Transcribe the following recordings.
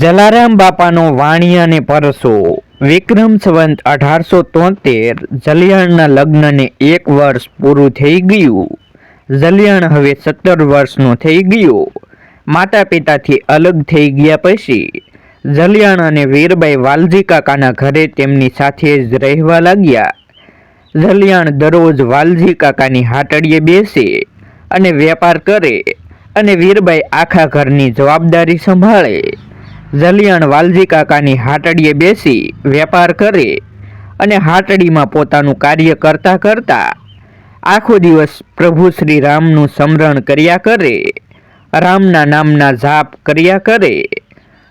જલારામ બાપાનો વાણી અને પરસો. વિક્રમ સંવંત અઢારસો તોતેર. જલિયાણના લગ્નને એક વર્ષ પૂરું થઈ ગયું. જલિયાણ હવે સત્તર વર્ષનો થઈ ગયો. માતા પિતાથી અલગ થઈ ગયા પછી, જલિયાણ અને વીરબાઈ વાલજી કાકાના ઘરે તેમની સાથે જ રહેવા લાગ્યા. જલિયાણ દરરોજ વાલજી કાકાની હાટડીએ બેસે અને વેપાર કરે અને વીરબાઈ આખા ઘરની જવાબદારી સંભાળે. જલિયાણ વાલજી કાકાની હાટડીએ બેસી વેપાર કરે અને હાટડીમાં પોતાનું કાર્ય કરતા કરતા આખો દિવસ પ્રભુ શ્રી રામનું સ્મરણ કર્યા કરે, રામના નામના જાપ કર્યા કરે.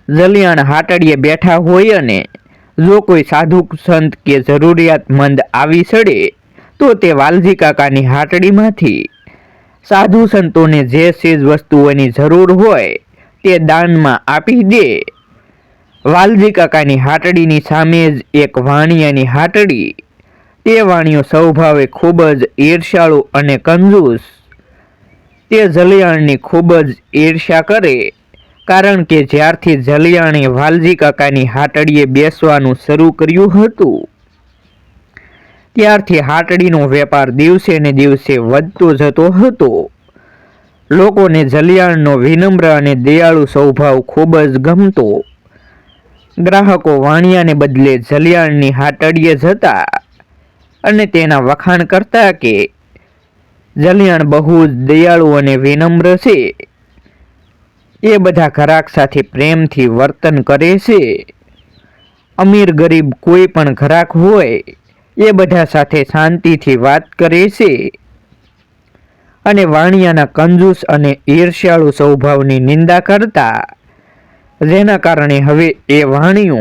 જલિયાણ હાટડીએ બેઠા હોય અને જો કોઈ સાધુ સંત કે જરૂરિયાતમંદ આવી સડે, તો તે વાલજી કાકાની હાટડીમાંથી સાધુ સંતોને જે ચીજ વસ્તુઓની જરૂર હોય તે દાનમાં આપી દે. વાલજી કાકાની હાટડીની સામે જ એક વાણિયાની હાટડી. તે વાણિયો સ્વભાવે ખૂબ જ ઈર્ષાળુ અને કંજૂસ. તે જલિયાણની ખૂબ જ ઈર્ષ્યા કરે, કારણ કે જ્યારથી જલિયાણે વાલજી કાકાની હાટડીએ બેસવાનું શરૂ કર્યું હતું, ત્યારથી હાટડીનો વેપાર દિવસે ને દિવસે વધતો જતો હતો. લોકોને જલિયાણનો વિનમ્ર અને દયાળુ સ્વભાવ ખૂબ જ ગમતો. ગ્રાહકો વાણિયાને બદલે જલિયાણની હાટડીએ જતા અને તેના વખાણ કરતા કે, જલિયાણ બહુ જ દયાળુ અને વિનમ્ર છે. એ બધા ઘરાક સાથે પ્રેમથી વર્તન કરે છે. અમીર ગરીબ કોઈ પણ ઘરાક હોય, એ બધા સાથે શાંતિથી વાત કરે છે. અને વાણિયાના કંજૂસ અને ઈર્ષ્યાળુ સ્વભાવની નિંદા કરતા જેના કારણે હવે એ વાણીઓ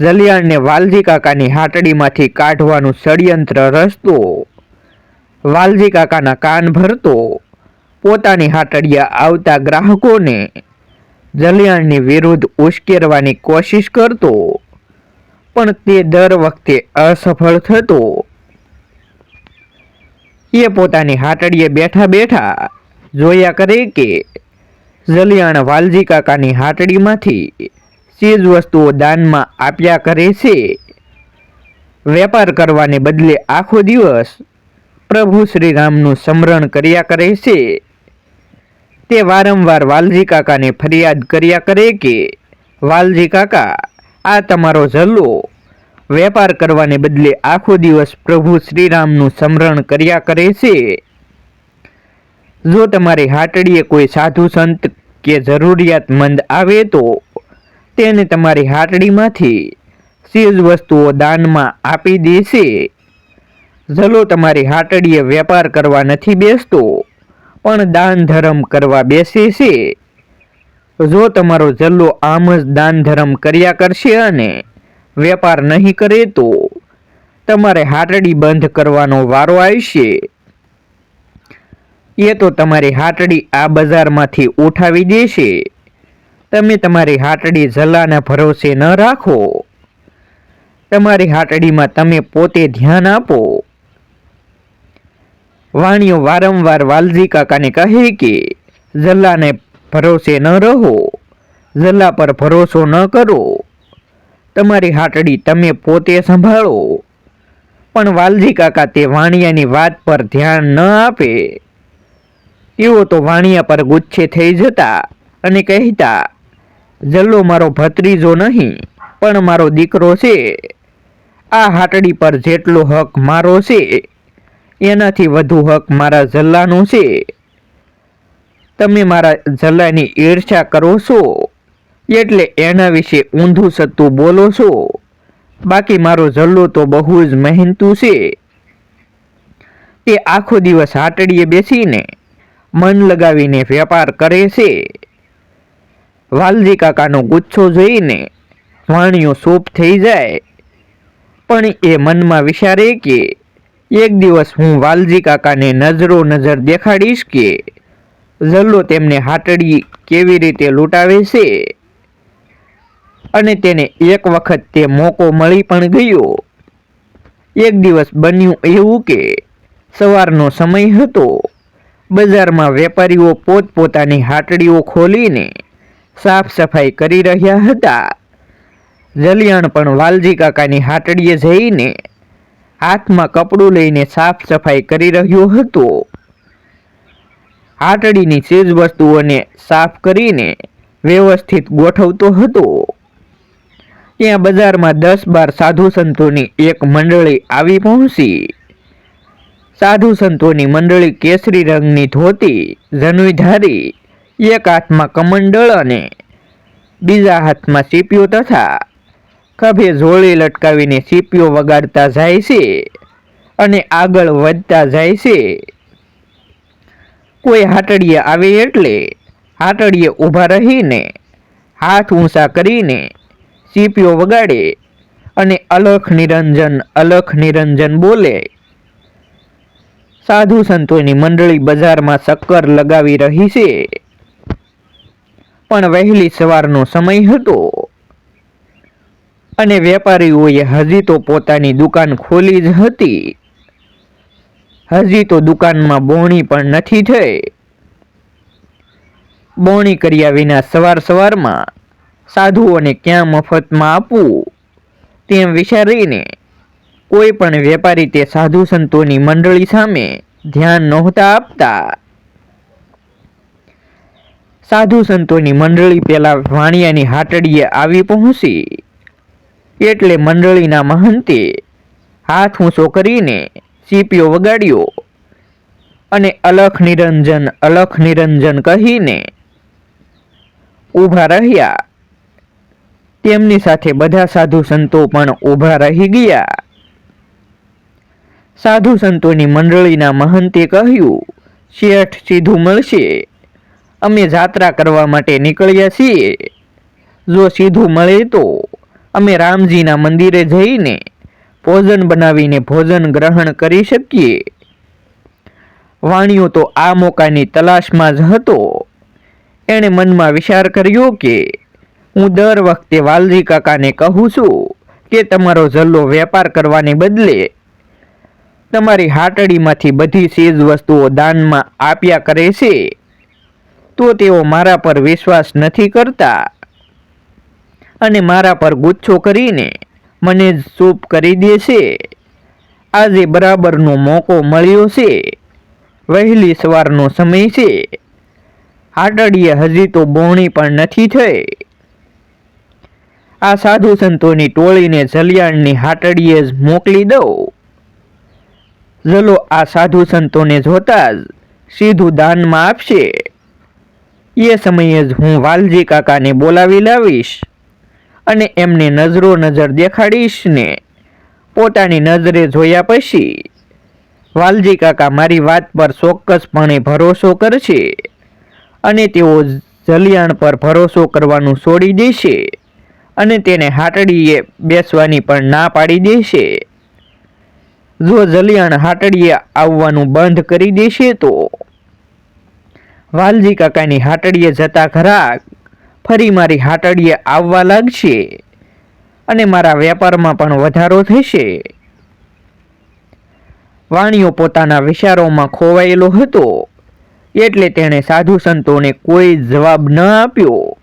જલિયાણને વાલજી કાકાની હાટડીમાંથી કાઢવાનું ષડયંત્ર રચતો, વાલજી કાકાના કાન ભરતો, પોતાની હાટડીયા આવતા ગ્રાહકોને જલિયાણની વિરુદ્ધ ઉશ્કેરવાની કોશિશ કરતો, પણ તે દર વખતે અસફળ થતો. એ પોતાની હાટડીએ બેઠા બેઠા જોયા કરે કે જલિયાણ વાલજી કાકાની હાટડીમાંથી ચીજ વસ્તુઓ દાનમાં આપ્યા કરે છે. વેપાર કરવાને બદલે આખો દિવસ પ્રભુ શ્રી રામનું સ્મરણ કર્યા કરે છે. તે વારંવાર વાલજી કાકાને ફરિયાદ કર્યા કરે કે, વાલજી કાકા, આ તમારો જલ્લો. વેપાર કરવાને બદલે આખો દિવસ પ્રભુ શ્રીરામનું સ્મરણ કર્યા કરે છે. જો તમારી હાટડીએ કોઈ સાધુ સંત કે જરૂરિયાતમંદ આવે તો તેને તમારી હાટડીમાંથી ચીજ વસ્તુઓ દાનમાં આપી દેશે. જલો તમારી હાટડીએ વેપાર કરવા નથી બેસતો, પણ દાન ધર્મ કરવા બેસે છે. જો તમારો જલ્લો આમ જ દાન ધર્મ કર્યા કરશે અને વેપાર નહીં કરે તો તમારે હાટડી બંધ કરવાનો વારો આવશે. એ તો તમારી હાટડી આ બજારમાંથી ઉઠાવી દેશે. તમે તમારી હાટડી જલાના ભરોસે ન રાખો. તમારી હાટડીમાં તમે પોતે ધ્યાન આપો. વાણીઓ વારંવાર વાલજી કાકાને કહે કે, જલ્લાને ભરોસે ન રહો. જલ્લા પર ભરોસો ન કરો. તમારી હાટડી તમે પોતે સંભાળો. પણ વાલજી કાકા તે વાણિયાની વાત પર ધ્યાન ન આપે. તેઓ તો વાણિયા પર ગુચ્છે થઈ જતા અને કહેતા, જલ્લો મારો ભત્રીજો નહીં, પણ મારો દીકરો છે. આ હાટડી પર જેટલો હક મારો છે, એનાથી વધુ હક મારા જલ્લાનો છે. તમે મારા જલ્લાની ઈર્ષા કરો છો, એટલે એના વિશે ઊંધું સત્તું બોલો છો. બાકી મારો જલ્લો તો બહુ જ મહેનતુ છે. તે આખો દિવસ હાટડીએ બેસીને મન લગાવીને વેપાર કરે છે. વાલજી કાકાનો ગુચ્છો જોઈને વાણીઓ સોપ થઈ જાય. પણ એ મનમાં વિચારે કે એક દિવસ હું વાલજી કાકાને નજરો નજર દેખાડીશ કે જલ્લો તેમને હાટડી કેવી રીતે લૂંટાવે છે. અને તેને એક વખત તે મોકો મળી પણ ગયો. એક દિવસ બન્યું એવું કે સવારનો સમય હતો. બજારમાં વેપારીઓ પોતપોતાની હાટડીઓ ખોલીને સાફ સફાઈ કરી રહ્યા હતા. જલિયાણ પણ વાલજી કાકાની હાટડીએ જઈને હાથમાં કપડું લઈને સાફ સફાઈ કરી રહ્યો હતો. હાટડીની ચીજ વસ્તુઓને સાફ કરીને વ્યવસ્થિત ગોઠવતો હતો. ત્યાં બજારમાં દસ બાર સાધુ સંતોની એક મંડળી આવી પહોંચી. સાધુ સંતોની મંડળી કેસરી રંગની ધોતી જનવી ધારી, એક હાથમાં કમંડળ અને બીજા હાથમાં સીપીઓ તથા ખભે ઝોળી લટકાવીને સીપીઓ વગાડતા જાય છે અને આગળ વધતા જાય છે. કોઈ હાટડીએ આવે એટલે હાટડીએ ઊભા રહીને હાથ ઊંચા કરીને સીપીઓ વગાડે અને અલખ નિરંજન અલખ નિરંજન બોલે. સાધુ સંતોની મંડળી બજારમાં શક્કર લગાવી રહી છે. પણ વહેલી સવારનો સમય હતો. અને વેપારીઓએ હજી તો પોતાની દુકાન ખોલી જ હતી. હજી તો દુકાનમાં બોણી પણ નથી થઈ. બોણી કર્યા વિના સવાર સવારમાં સાધુઓને ક્યાં મફતમાં આપવું તેમ વિચારીને કોઈ પણ વેપારી તે સાધુ સંતોની મંડળી સામે ધ્યાન નહોતા આપતા. સાધુ સંતોની મંડળી પેલા વાણિયાની હાટડીએ આવી પહોંચી. એટલે મંડળીના મહંતે હાથ ઊંચો કરીને સીપીઓ વગાડ્યો અને અલખ નિરંજન અલખ નિરંજન કહીને ઊભા રહ્યા. તેમની સાથે બધા સાધુ સંતો પણ ઊભા રહી ગયા. સાધુ સંતોની મંડળીના મહંતે કહ્યું, શેઠ સીધું મળશે. અમે જાત્રા કરવા માટે નીકળ્યા છીએ. જો સીધું મળે તો અમે રામજીના મંદિરે જઈને ભોજન બનાવીને ભોજન ગ્રહણ કરી શકીએ. વાણિયો તો આ મોકાની તલાશમાં જ હતો. એણે મનમાં વિચાર કર્યો કે, હું દર વખતે વાલજી કાકાને કહું છું કે તમારો જલ્લો વેપાર કરવાને બદલે તમારી હાટડીમાંથી બધી ચીજ વસ્તુઓ દાનમાં આપ્યા કરે છે, તો તેઓ મારા પર વિશ્વાસ નથી કરતા. અને મારા પર ગુચ્છો કરીને મને ચૂપ કરી દે છે. આજે બરાબરનો મોકો મળ્યો છે. વહેલી સવારનો સમય છે. હાટડીએ હજી તો બોણી પણ નથી થઈ. આ સાધુ સંતોની ટોળીને જલિયાણની હાટડીએ જ મોકલી દઉં. જલો આ સાધુ સંતોને જોતા જ સીધું દાનમાં આપશે. એ સમયે જ હું વાલજી કાકાને બોલાવી લાવીશ અને એમને નજરો નજર દેખાડીશ ને પોતાની નજરે જોયા પછી વાલજી કાકા મારી વાત પર ચોક્કસપણે ભરોસો કરશે અને તેઓ જલિયાણ પર ભરોસો કરવાનું છોડી દેશે અને તેને હાટડીએ બેસવાની પણ ના પાડી દેશે. જો જલિયાણ હાટડીએ આવવાનું બંધ કરી દેશે તો? વાલજી કાકાની હાટડીએ જતા ખરા ફરી મારી હાટડીએ આવવા લાગશે અને મારા વેપારમાં પણ વધારો થશે. વાણિયો પોતાના વિચારોમાં ખોવાયેલો હતો એટલે તેણે સાધુ સંતોને કોઈ જવાબ ન આપ્યો.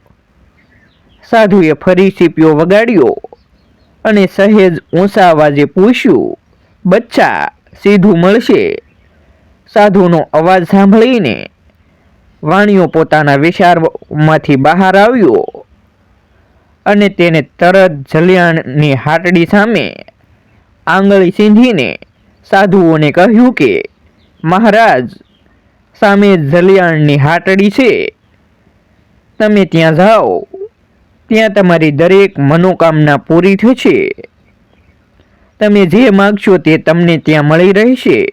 સાધુએ ફરી સીપીઓ વગાડ્યો અને સહેજ ઊંચા અવાજે પૂછ્યું બચ્ચા સીધું મળશે. સાધુનો અવાજ સાંભળીને વાણિયો પોતાના વિચારમાંથી બહાર આવ્યો અને તેને તરત જલિયાણની હાટડી સામે આંગળી સીંધીને સાધુઓને કહ્યું કે, મહારાજ, સામે જલિયાણની હાટડી છે. તમે ત્યાં જાઓ. ત્યાં તમારી દરેક મનોકામના પૂરી થશે. તમે જે માગશો તે તમને ત્યાં મળી રહેશે.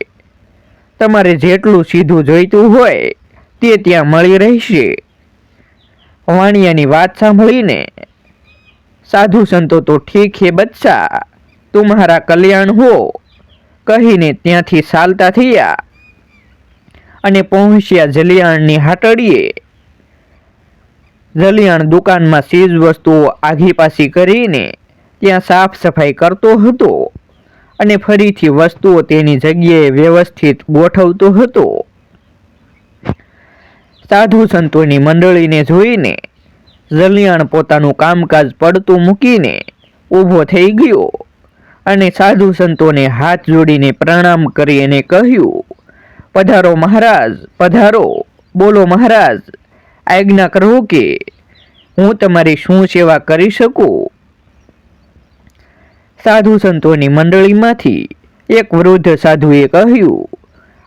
તમારે જેટલું સીધું જોઈતું હોય, તે ત્યાં મળી રહેશે. વાણિયાની વાત સાંભળીને, સાધુ સંતો તો ઠીક હે બચ્ચા તુમ્હારા કલ્યાણ હો, કહીને ત્યાંથી ચાલતા થયા. અને પહોંચ્યા જલિયાણની હાટડીએ. જલિયાણ દુકાનમાં ચીજ વસ્તુઓ આઘી પાછી કરીને ત્યાં સાફ સફાઈ કરતો હતો અને ફરીથી વસ્તુઓ તેની જગ્યાએ વ્યવસ્થિત ગોઠવતો હતો. સાધુ સંતોની મંડળીને જોઈને જલિયાણ પોતાનું કામકાજ પડતું મૂકીને ઊભો થઈ ગયો અને સાધુ સંતોને હાથ જોડીને પ્રણામ કરી અને કહ્યું, પધારો મહારાજ, પધારો, બોલો મહારાજ, આજ્ઞા કરો કે હું તમારી શું સેવા કરી શકું? સાધુ સંતોની મંડળીમાંથી એક વૃદ્ધ સાધુએ કહ્યું,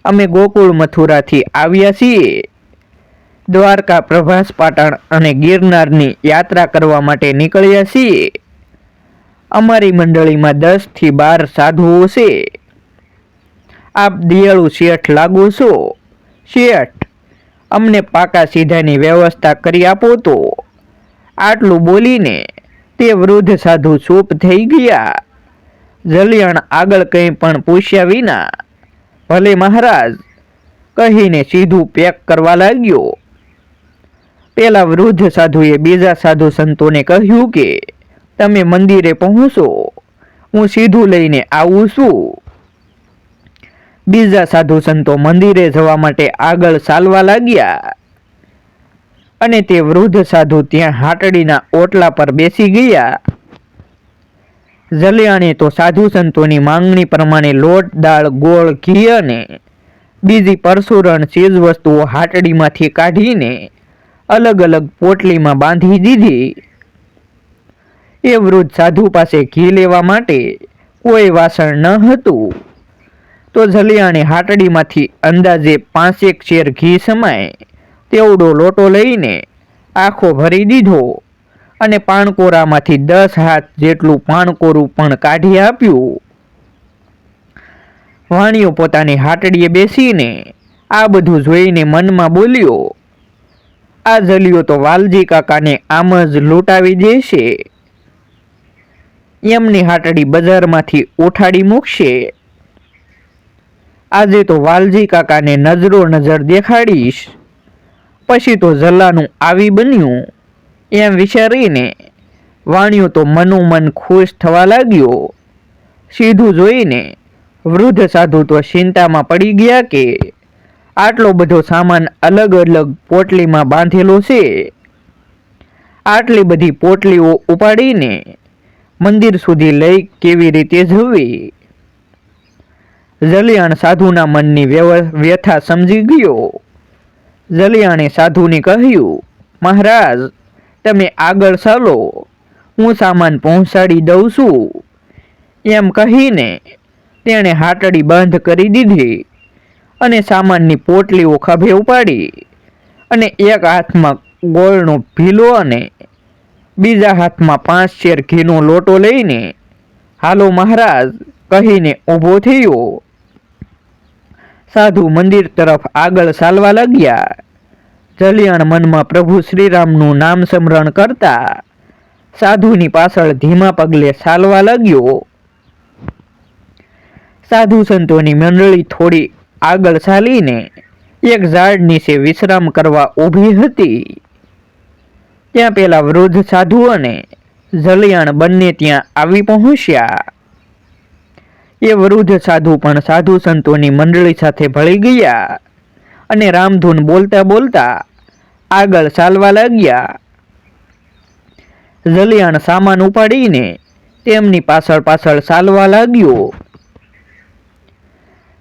અમે ગોકુળ મથુરાથી આવ્યા છીએ. દ્વારકા, પ્રભાસ પાટણ અને ગિરનારની યાત્રા કરવા માટે નીકળ્યા છીએ. અમારી મંડળીમાં દસથી બાર સાધુઓ છે. આપ દિયાળુ શેઠ લાગો છો. શેઠ, અમને પાકા સીધાની વ્યવસ્થા કરી આપો તો. આટલું બોલીને તે વૃદ્ધ સાધુ ચૂપ થઈ ગયા. જલિયાણ આગળ કંઈ પણ પૂછ્યા વિના ભલે મહારાજ કહીને સીધું પેક કરવા લાગ્યો. પેલા વૃદ્ધ સાધુએ બીજા સાધુ સંતોને કહ્યું કે, તમે મંદિરે પહોંચો, હું સીધું લઈને આવું છું. બીજા સાધુ સંતો મંદિરે જવા માટે આગળ ચાલવા લાગ્યા અને તે વૃદ્ધ સાધુ ત્યાં હાટડીના ઓટલા પર બેસી ગયા. જલિયાણે તો સાધુ સંતોની માંગણી પ્રમાણે લોટ, દાળ, ગોળ, ઘી અને બીજી પરસુરણ ચીજ વસ્તુઓ હાટડીમાંથી કાઢીને અલગ અલગ પોટલીમાં બાંધી દીધી. એ વૃદ્ધ સાધુ પાસે ઘી લેવા માટે કોઈ વાસણ ન હતું. તો જલિયાણે હાટડીમાંથી અંદાજે પાંચેક શેર ઘી સમાય, તેવડો લોટો લઈને આખો ભરી દીધો. અને પાણકોરામાંથી દસ હાથ જેટલું પાણકોરું પણ કાઢી આપ્યું. વાણિયો પોતાની હાટડીએ બેસીને આ બધું જોઈને મનમાં બોલ્યો, આ જલિયો તો વાલજી કાકાને આમ જ લૂંટાવી દેશે એમની હાટડી બજારમાંથી ઉઠાડી મૂકશે. આજે તો વાલજી કાકાને નજરો નજર દેખાડીશ. પછી તો જલ્લાનું આવી બન્યું. એમ વિચારીને વાણિયો તો મનોમન ખુશ થવા લાગ્યો. સીધું જોઈને વૃદ્ધ સાધુ તો ચિંતામાં પડી ગયા કે આટલો બધો સામાન અલગ અલગ પોટલીમાં બાંધેલો છે. આટલી બધી પોટલીઓ ઉપાડીને મંદિર સુધી લઈ કેવી રીતે જવી? જલિયાણ સાધુના મનની વ્યથા સમજી ગયો. જલિયાણે સાધુને કહ્યું, મહારાજ તમે આગળ ચાલો, હું સામાન પહોંચાડી દઉં છું. એમ કહીને તેણે હાટડી બંધ કરી દીધી અને સામાનની પોટલીઓ ખભે ઉપાડી અને એક હાથમાં ગોળનો ભીલો અને બીજા હાથમાં પાંચ શેર ઘીનો લોટો લઈને, હાલો મહારાજ, કહીને ઊભો થયો. સાધુ મંદિર તરફ આગળ ચાલવા લાગ્યા. જલિયાણ મનમાં પ્રભુ શ્રીરામનું નામ સ્મરણ કરતા સાધુની પાછળ ધીમા પગલે ચાલવા લાગ્યો. સાધુ સંતોની મંડળી થોડી આગળ ચાલીને એક ઝાડ નીચે વિશ્રામ કરવા ઊભી હતી. ત્યાં પેલા વૃદ્ધ સાધુ અને જલિયાણ બંને ત્યાં આવી પહોંચ્યા. એ વૃદ્ધ સાધુ પણ સાધુ સંતોની મંડળી સાથે ભળી ગયા અને રામધૂન બોલતા બોલતા આગળ ચાલવા લાગ્યા. જલિયાણ સામાન ઉપાડીને તેમની પાછળ પાછળ ચાલવા લાગ્યો.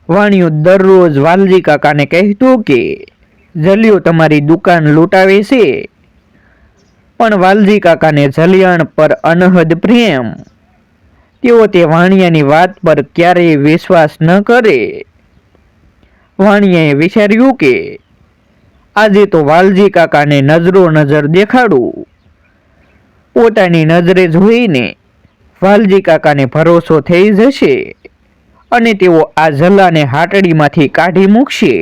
વાણિયો દરરોજ વાલજી કાકાને કહેતો કે, જલિયો તમારી દુકાન લૂંટાવે છે. પણ વાલજી કાકાને જલિયાણ પર અનહદ પ્રેમ. તેઓ તે વાણિયાની વાત પર ક્યારેય વિશ્વાસ ન કરે. વાણિયાએ વિચાર્યું કે આજે તો વાલજી કાકાને નજરો નજર દેખાડું. પોતાની નજરે જોઈને વાલજી કાકાને ભરોસો થઈ જશે અને તેઓ આ જલ્લાને હાટડીમાંથી કાઢી મૂકશે.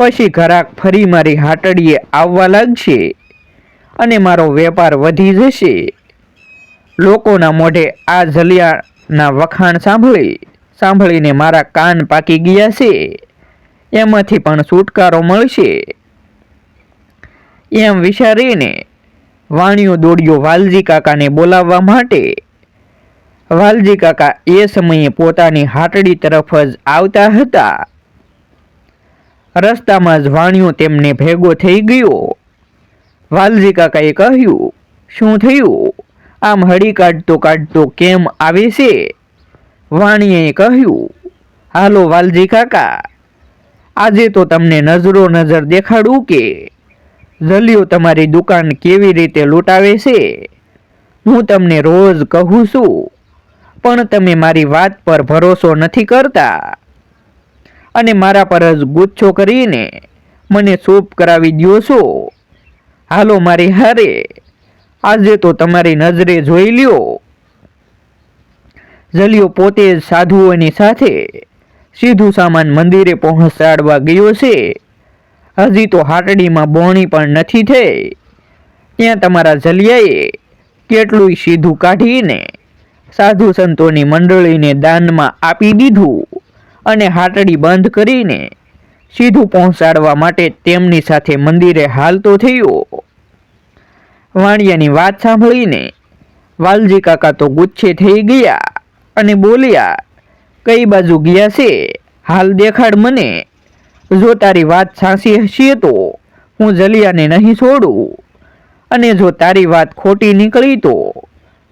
પછી ઘરાક ફરી મારી હાટડીએ આવવા લાગશે અને મારો વેપાર વધી જશે. લોકોના મોઢે આ જલિયાના વખાણ સાંભળી સાંભળીને મારા કાન પાકી ગયા છે. એમાંથી પણ છુટકારો મળશે. એમ વિચારીને વાણિયો દોડ્યો વાલજી કાકાને બોલાવવા માટે. વાલજી કાકા એ સમયે પોતાની હાટડી તરફ જ આવતા હતા. રસ્તામાં જ વાણિયો તેમને ભેગો થઈ ગયો. વાલજી કાકાએ કહ્યું, શું થયું? આમ હળી કાઢતો કાઢતો કેમ આવે છે? વાણીએ કહ્યું, હાલો વાલજી કાકા. આજે તો તમને નજરો નજર દેખાડું કે જલિયો તમારી દુકાન કેવી રીતે લૂંટાવે છે? હું તમને રોજ કહું છું, પણ તમે મારી વાત પર ભરોસો નથી કરતા. અને મારા પર જ ગુચ્છો કરીને મને સૂપ કરાવી દ્યો છો. હાલો મારી હારે, આજે તો તમારી નજરે જોઈ લ્યો. જલિયો પોતે જ સાધુઓની સાથે સીધું સામાન મંદિરે પહોંચાડવા ગયો છે. હજી તો હાટડીમાં બોણી પણ નથી થઈ. ત્યાં તમારા જલિયાએ કેટલું સીધું કાઢીને સાધુ સંતોની મંડળીને દાનમાં આપી દીધું અને હાટડી બંધ કરીને સીધું પહોંચાડવા માટે તેમની સાથે મંદિરે હાલતો થયો. વાણિયાની વાત સાંભળીને વાલજી કાકા તો ગુચ્છે થઈ ગયા અને બોલ્યા કઈ બાજુ ગયા છે? હાલ દેખાડ મને. જો તારી વાત સાચી હશે તો હું જલિયાને નહીં છોડું. અને જો તારી વાત ખોટી નીકળી તો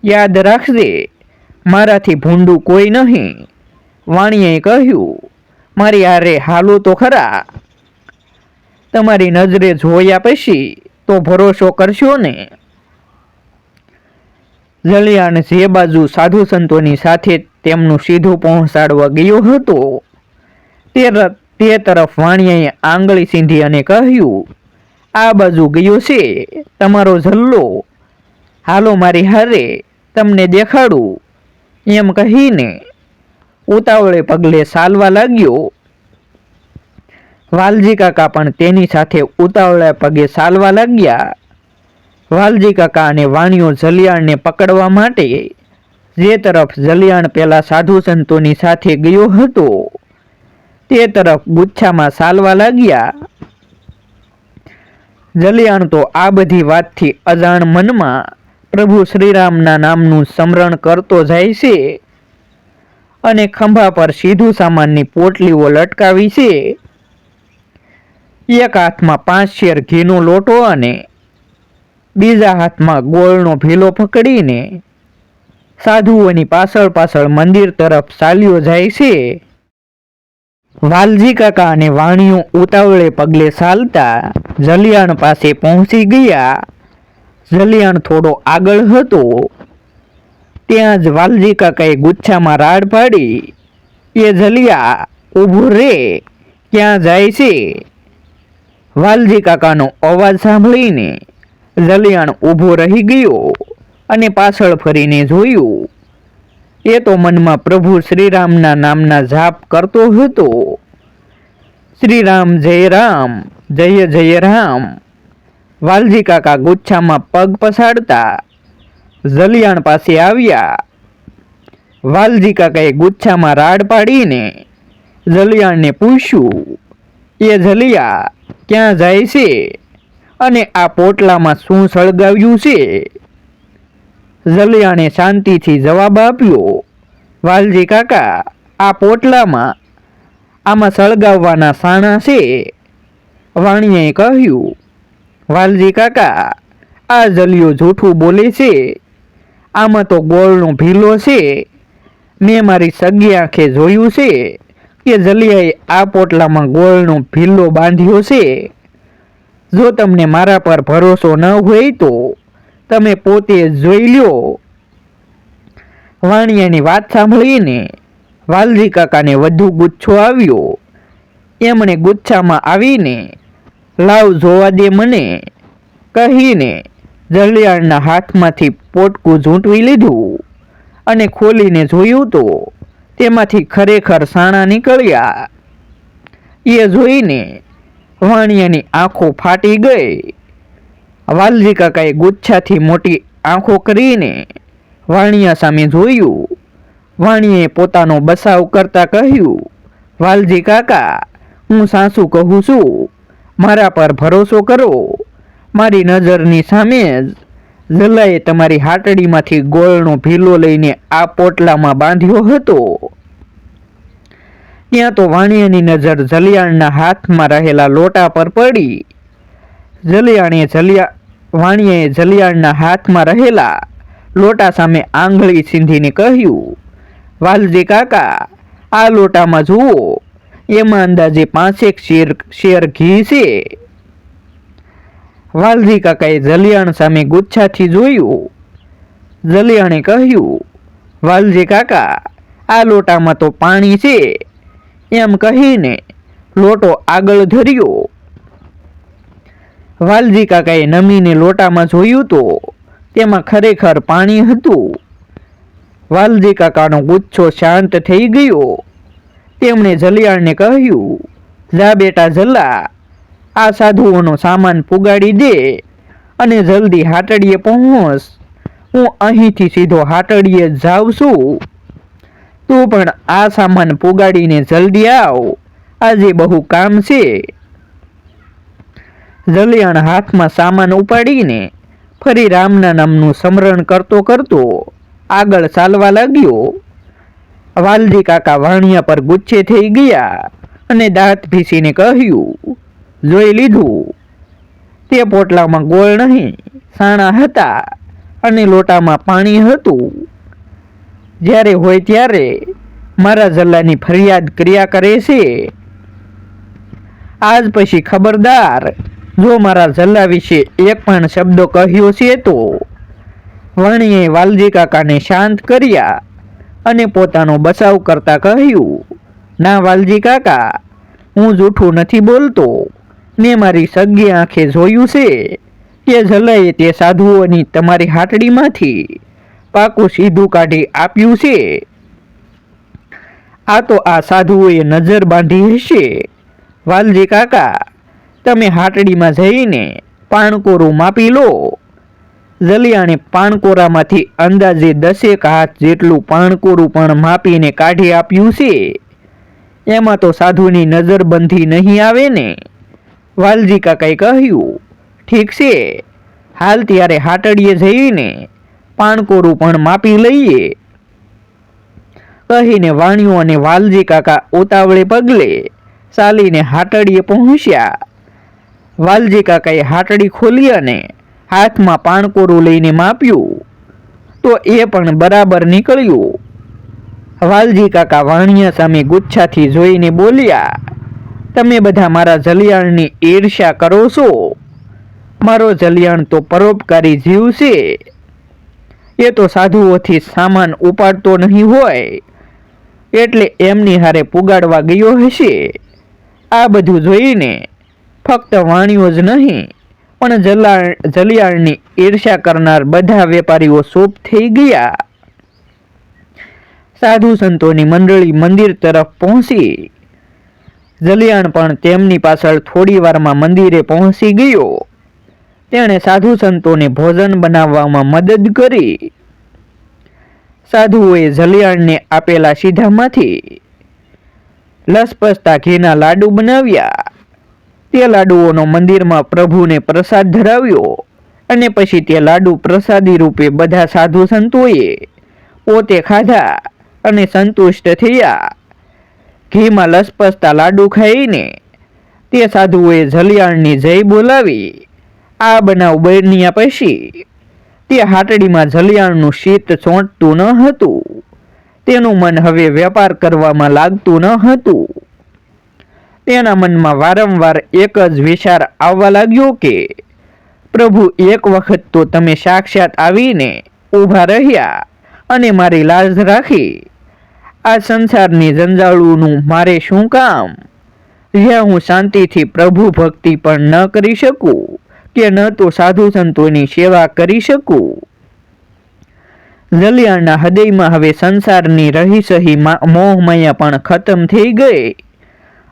યાદ રાખજે, મારાથી ભૂંડું કોઈ નહીં. વાણીએ કહ્યું, મારી હારે હાલો તો ખરા. તમારી નજરે જોયા પછી તો ભરોસો કરશો ને. જલિયાણ જે બાજુ સાધુ સંતોની સાથે તેમનું સીધું પહોંચાડવા ગયો હતો. તે તે તરફ વાણિયાએ આંગળી સીંધી અને કહ્યું, આ બાજુ ગયો છે, તમારો જલ્લો હાલો મારી હારે, તમને દેખાડું. એમ કહીને ઉતાવળે પગલે ચાલવા લાગ્યો. વાલજી કાકા પણ તેની સાથે ઉતાવળે પગે ચાલવા લાગ્યા. વાલજી કાકા અને વાણિયો જલિયાણને પકડવા માટે જે તરફ જલિયાણ પેલા સાધુ સંતોની સાથે ગયો હતો, તે તરફ ગુચ્છામાં સાલવા લાગ્યા. જલિયાણ તો આ બધી વાતથી અજાણ મનમાં પ્રભુ શ્રીરામના નામનું સ્મરણ કરતો જાય છે અને ખંભા પર સીધું સામાનની પોટલીઓ લટકાવી છે. એક હાથમાં પાંચ શેર ઘીનો લોટો અને બીજા હાથમાં ગોળનો ભીલો પકડીને સાધુઓની પાછળ પાછળ મંદિર તરફ ચાલ્યો જાય છે. વાલજી કાકા અને વાણીઓ ઉતાવળે પગલે ચાલતા જલિયાણ પાસે પહોંચી ગયા. જલિયાણ થોડો આગળ હતો. ત્યાં જ વાલજી કાકાએ ગુચ્છામાં રાડ પાડી. એ જલિયા, ઊભું રે, ક્યાં જાય છે? વાલજી કાકાનો અવાજ સાંભળીને જલિયાણ ઊભો રહી ગયો. અને પાછળ ફરીને જોયું. એ તો મનમાં પ્રભુ શ્રીરામના નામના જાપ કરતો હતો. શ્રીરામ, જય રામ, જય જય રામ. વાલજી કાકા ગુચ્છામાં પગ પછાડતા જલિયાણ પાસે આવ્યા. વાલજી કાકાએ ગુચ્છામાં રાડ પાડીને જલિયાણને પૂછ્યું, એ જલિયા, ક્યાં જાય છે? અને આ પોટલામાં શું સળગાવ્યું છે? જલિયાણે શાંતિથી જવાબ આપ્યો, વાલજી કાકા, આ પોટલામાં આમાં સળગાવવાના સાણા છે. વાણીએ કહ્યું, વાલજી કાકા, આ જલિયો જૂઠું બોલે છે. આમાં તો ગોળનો ભીલો છે. મેં મારી સગી આંખે જોયું છે કે જલિયાએ આ પોટલામાં ગોળનો ભીલો બાંધ્યો છે. જો તમને મારા પર ભરોસો ન હોય તો તમે પોતે જોઈ લ્યો. વાણિયાની વાત સાંભળીને વાલજી કાકાને વધુ ગુચ્છો આવ્યો. એમણે ગુચ્છામાં આવીને લાવ જોવા દે મને કહીને જલિયાણના હાથમાંથી પોટકું ઝૂંટવી લીધું અને ખોલીને જોયું તો તેમાંથી ખરેખર સાણા નીકળ્યા. એ જોઈને વાણિયાની આંખો ફાટી ગઈ. વાલજી કાકાએ ગુચ્છાથી મોટી આંખો કરીને વાણિયા સામે જોયું. વાણીએ પોતાનો બસાવ કરતા કહ્યું, વાલજી કાકા, હું સાસુ કહું છું, મારા પર ભરોસો કરો. મારી નજરની સામે જ જલાએ તમારી હાટડીમાંથી ગોળનો ભીલો લઈને આ પોટલામાં બાંધ્યો હતો. ત્યાં તો વાણિયાની નજર જલિયાણના હાથમાં રહેલા લોટા પર પડી. જલિયાણે જલિયા વાણિયાએ જલિયાણના હાથમાં રહેલા લોટા સામે આંગળી સીંધીને કહ્યું, વાલજી કાકા, આ લોટામાં જુઓ, એમાં અંદાજે પાંચેક શેર શેર ઘી છે. વાલજી કાકાએ જલિયાણ સામે ગુચ્છાથી જોયું. જલિયાણે કહ્યું, વાલજી કાકા, આ લોટામાં તો પાણી છે. એમ કહીને લોટો આગળ ધર્યો. વાલજી કાકાએ નમીને લોટામાં જોયું તો તેમાં ખરેખર પાણી હતું. વાલજી કાકાનો ગુચ્છો શાંત થઈ ગયો. તેમણે જલિયાળને કહ્યું, જા બેટા જલ્લા, આ સાધુઓનો સામાન પુગાડી દે અને જલ્દી હાટડીએ પહોંચ. હું અહીંથી સીધો હાટડીએ જાઉં છું. તું પણ આ સામાન પુગાડીને જલ્દી આવ. આજે બહુ કામ છે. જલિયાણ હાથમાં સામાન ઉપાડીને ફરી રામના નામનું સ્મરણ કરતો કરતો આગળ ચાલવા લાગ્યો. વાલજી કાકા વાણિયા પર ગુચ્છે થઈ ગયા અને દાંત ભીસીને કહ્યું, જોઈ લીધું. તે પોટલામાં ગોળ નહીં, સાણા હતા અને લોટામાં પાણી હતું. જ્યારે હોય ત્યારે મારા જલ્લાની ફરિયાદ ક્રિયા કરે છે. આજ પછી ખબરદાર જો મારા જલ્લા વિશે એક પણ શબ્દ કહ્યો છે તો વાણીએ વાલજી કાકાને શાંત કર્યા અને પોતાનો બચાવ કરતા કહ્યું, ના વાલજી કાકા, હું જૂઠું નથી બોલતો. મેં મારી સગી આંખે જોયું છે કે જલાએ તે સાધુઓની તમારી હાટડીમાંથી પાકું સીધું કાઢી આપ્યું છે. આ તો આ સાધુઓએ નજર બાંધી હશે. વાલજી કાકા તમે હાટડીમાં જઈને પાણકોરું માપી લો. જલિયાણે પાણકોરામાંથી અંદાજે દસેક હાથ જેટલું પાણકોરું પણ માપીને કાઢી આપ્યું છે. એમાં તો સાધુની નજરબંધી નહીં આવે ને. વાલજી કાકાએ કહ્યું, ઠીક છે. હાલ ત્યારે હાટડીએ જઈને પાણકોરું પણ માપી લઈએ. કહીને વાણિયો અને વાલજી કાકા ઉતાવળે પગલે ચાલીને હાટડીએ પહોંચ્યા. વાલજી કાકાએ હાટડી ખોલી અને હાથમાં પાણકોરું લઈને માપ્યું. તો એ પણ બરાબર નીકળ્યું. વાલજી કાકા વાણિયા સામે ગુચ્છાથી જોઈને બોલ્યા, તમે બધા મારા જલિયાણની ઈર્ષ્યા કરો છો. મારો જલિયાણ તો પરોપકારી જીવ છે. એ તો સાધુઓથી સામાન ઉપાડતો નહીં હોય. એટલે એમની હારે પુગાડવા ગયો હશે. આ બધું જોઈને ફક્ત વાણીઓ જ નહીં, પણ જલા જલિયાણની ઈર્ષ્યા કરનાર બધા વેપારીઓ શોભ થઈ ગયા. સાધુ સંતોની મંડળી મંદિર તરફ પહોંચી. જલિયાણ પણ તેમની પાછળ થોડી વારમાં મંદિરે પહોંચી ગયો. તેણે સાધુ સંતોને ભોજન બનાવવામાં મદદ કરી. સાધુઓએ જલિયાણને આપેલા સીધામાંથી લસપસતા ઘીના લાડુ બનાવ્યા. તે લાડુઓનો મંદિરમાં પ્રભુને પ્રસાદ ધરાવ્યો અને પછી તે લાડુ પ્રસાદી રૂપે બધા સાધુ સંતોએ પોતે ખાધા અને સંતુષ્ટ થયા. ઘીમાં લસપસતા લાડુ ખાઈને તે સાધુઓએ જલિયાણની જય બોલાવી. આ બનાવ બન્યા પછી તે હાટડીમાં જલિયાણનું શીત ચોંટતું ન હતું. તેનું મન હવે વેપાર કરવામાં લાગતું ન હતું. તેના મનમાં વારંવાર એક જ વિચાર આવવા લાગ્યો કે, પ્રભુ, એક વખત તો તમે સાક્ષાત આવીને ઊભા રહ્યા અને મારી લાજ રાખી. આ સંસારની જંજાળુનું મારે શું કામ? જ્યાં હું શાંતિથી પ્રભુ ભક્તિ પણ ન કરી શકું કે ન તો સાધુ સંતોની સેવા કરી શકું. જલિયાણના હૃદયમાં હવે સંસારની રહી સહી મોહમયા પણ ખતમ થઈ ગઈ.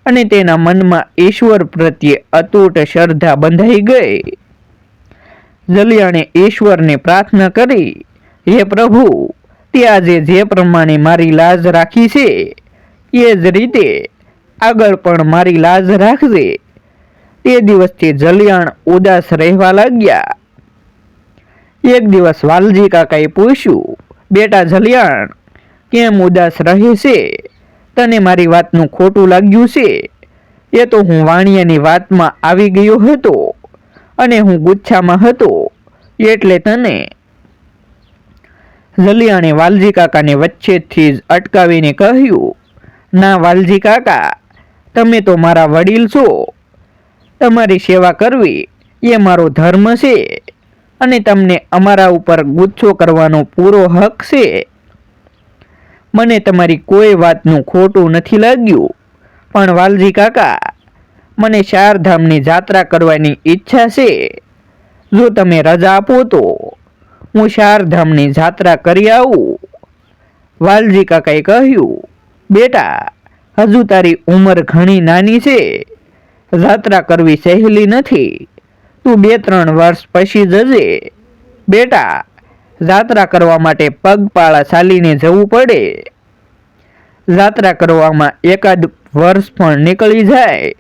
અને તેના મનમાં ઈશ્વર પ્રત્યે અતૂટ શ્રદ્ધા બંધાઈ ગઈ. જલિયાણે ઈશ્વરને પ્રાર્થના કરી, હે પ્રભુ, તે આજે જે પ્રમાણે મારી લાજ રાખી છે, એ જ રીતે આગળ પણ મારી લાજ રાખજે. તે દિવસથી જલિયાણ ઉદાસ રહેવા લાગ્યા. એક દિવસ વાલજી કાકાએ પૂછ્યું, બેટા જલિયાણ, કેમ ઉદાસ રહે છે? તને મારી વાતનું ખોટું લાગ્યું છે? એ તો હું વાણિયાની વાતમાં આવી ગયો હતો અને હું ગુચ્છામાં હતો, એટલે તને. લલિયાણે વાલજી કાકાને વચ્ચેથી જ અટકાવીને કહ્યું, ના વાલજી કાકા, તમે તો મારા વડીલ છો. તમારી સેવા કરવી એ મારો ધર્મ છે અને તમને અમારા ઉપર ગુચ્છો કરવાનો પૂરો હક છે. મને તમારી કોઈ વાતનું ખોટું નથી લાગ્યું. પણ વાલજી કાકા, મને ચારધામની જાત્રા કરવાની ઈચ્છા છે. જો તમે રજા આપો તો હું ચારધામની જાત્રા કરી આવું. વાલજી કાકાએ કહ્યું, બેટા, હજુ તારી ઉંમર ઘણી નાની છે. જાત્રા કરવી સહેલી નથી. તું બે ત્રણ વર્ષ પછી જજે. બેટા જાત્રા કરવા માટે પગપાળા ચાલીને જવું પડે. જાત્રા કરવામાં એકાદ વર્ષ પણ નીકળી જાય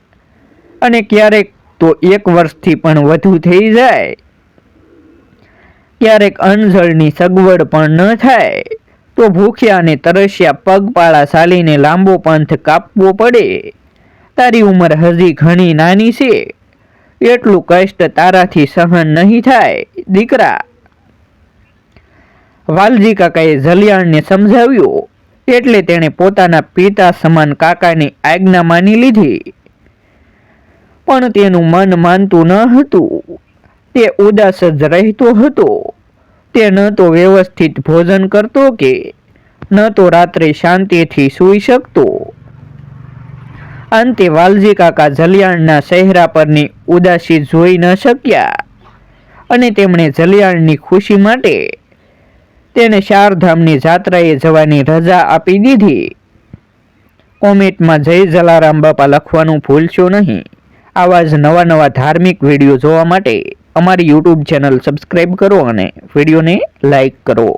અને ક્યારેક તો એક વર્ષથી પણ વધુ થઈ જાય. ક્યારેક અણજળની સગવડ પણ ન થાય તો ભૂખ્યા અને તરસ્યા પગપાળા ચાલીને લાંબો પંથ કાપવો પડે. તારી ઉંમર હજી ઘણી નાની છે. એટલું કષ્ટ તારાથી સહન નહીં થાય, દીકરા. વાલજી કાકાએ જલિયાણને સમજાવ્યો એટલે તેણે પોતાના પિતા સમાન કાકાની આજ્ઞા માની લીધી. પણ તેનું મન માનતું ન હતું. તે ઉદાસ જ રહેતો હતો. તે ન તો વ્યવસ્થિત ભોજન કરતો કે ન તો રાત્રે શાંતિથી સૂઈ શકતો. અંતે વાલજી કાકા જલિયાણના ચહેરા પરની ઉદાસી જોઈ ન શક્યા અને તેમણે જલિયાણની ખુશી માટે તેને ચારધામની જાત્રાએ જવાની રજા આપી દીધી. કોમેન્ટમાં જય જલારામ બાપા લખવાનું ભૂલશો નહીં. આવા જ નવા નવા ધાર્મિક વીડિયો જોવા માટે અમારી યુટ્યુબ ચેનલ સબસ્ક્રાઈબ કરો અને વિડીયોને લાઈક કરો.